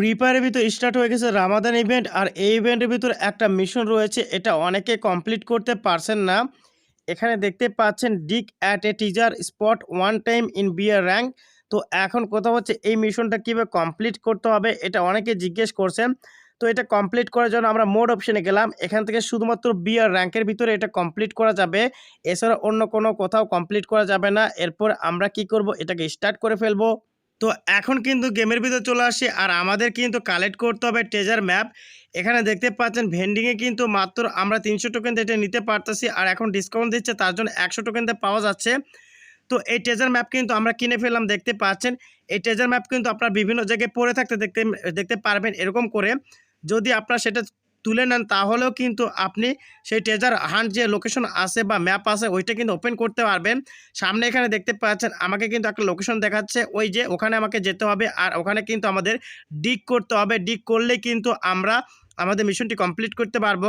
Free ফায়ারের ভিতর start হয়ে গেছে রামাদান ইভেন্ট আর এই ইভেন্টের ভিতর একটা মিশন রয়েছে, এটা অনেকে কমপ্লিট করতে পারছেন না। এখানে দেখতে পাচ্ছেন dick at a teaser spot one time in beer rank তো এখন কথা হচ্ছে এই মিশনটা কীভাবে কমপ্লিট করতে হবে, এটা অনেকে জিজ্ঞেস করছেন। তো এটা কমপ্লিট করার জন্য আমরা মোড অপশনে গেলাম, এখান থেকে শুধুমাত্র বিয়ার র্যাঙ্কের ভিতরে এটা কমপ্লিট করা যাবে। এছাড়া অন্য কোনো কোথাও কমপ্লিট করা যাবে না। এরপর আমরা কি করব, এটাকে স্টার্ট করে ফেলব। তো এখন কিন্তু গেমের ভিতরে চলে আসি আর আমাদের কিন্তু কালেক্ট করতে হবে ট্রেজার ম্যাপ এখানে দেখতে পাচ্ছেন ভেন্ডিংয়ে কিন্তু মাত্র আমরা তিনশো টোকেন এটা নিতে পারতেছি আর এখন ডিসকাউন্ট দিচ্ছে, তার জন্য একশো টোকেনতে পাওয়া যাচ্ছে। তো এই ট্রেজার ম্যাপ কিন্তু আমরা কিনে ফেললাম, দেখতে পাচ্ছেন। এই ট্রেজার ম্যাপ কিন্তু আপনার বিভিন্ন জায়গায় পড়ে থাকতে দেখতে দেখতে পারবেন এরকম করে। যদি আপনার সেটা তুলে নেন, তাহলেও কিন্তু আপনি সেই ট্রেজার হান্ট যে লোকেশন আছে বা ম্যাপ আছে, ওইটা কিন্তু ওপেন করতে পারবেন। সামনে এখানে দেখতে পাচ্ছেন, আমাকে কিন্তু একটা লোকেশন দেখাচ্ছে, ওই যে ওখানে আমাকে যেতে হবে আর ওখানে কিন্তু আমাদের ডিক করতে হবে। ডিক করলে কিন্তু আমরা, আমাদের মিশনটি কমপ্লিট করতে পারব।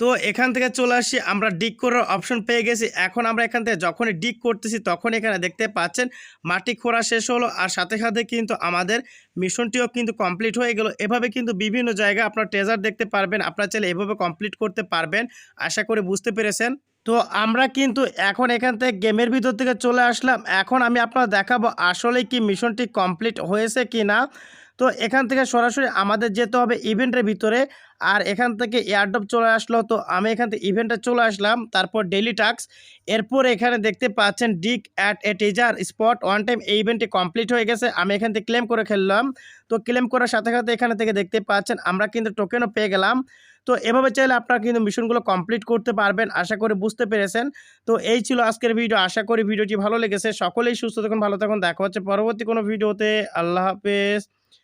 তো এখান থেকে চলে আসি, আমরা ডিক করার অপশন পেয়ে গেছি। এখন আমরা এখান থেকে যখনই ডিক করতেছি তখন এখানে দেখতে পাচ্ছেন, মাটি খোঁড়া শেষ হলো, আর সাথে সাথে কিন্তু আমাদের মিশনটিও কিন্তু কমপ্লিট হয়ে গেল। এভাবে কিন্তু বিভিন্ন জায়গায় আপনার ট্রেজার দেখতে পারবেন, আপনার চাইলে এভাবে কমপ্লিট করতে পারবেন, আশা করি বুঝতে পেরেছেন। তো আমরা কিন্তু এখন এখান থেকে গেমের ভিতর থেকে চলে আসলাম। এখন আমি আপনার দেখাবো আসলে কি মিশনটি কমপ্লিট হয়েছে কি না তো এখান থেকে সরাসরি আমাদের যেতে হবে ইভেন্টের ভিতরে। আর এখান থেকে এয়ারড্রপ চলে আসলো, তো আমি এখান থেকে ইভেন্টে চলে আসলাম। তারপর ডেইলি টাস্ক এরপর এখানে দেখতে পাচ্ছেন dick at a teaser spot one time এই ইভেন্টটি কমপ্লিট হয়ে গেছে। আমি এখান থেকে ক্লেম করে খেললাম। তো ক্লেম করার সাথে সাথে এখানে থেকে দেখতে পাচ্ছেন, আমরা কিন্তু টোকেনও পেয়ে গেলাম। তো এভাবে চাইলে আপনারা কিন্তু মিশনগুলো কমপ্লিট করতে পারবেন, আশা করি বুঝতে পেরেছেন। তো এই ছিল আজকের ভিডিও আশা করি ভিডিওটি ভালো লেগেছে। সকলেই সুস্থ থাকুন, ভালো থাকুন। দেখা হচ্ছে পরবর্তী কোনো ভিডিওতে আল্লাহ হাফেজ।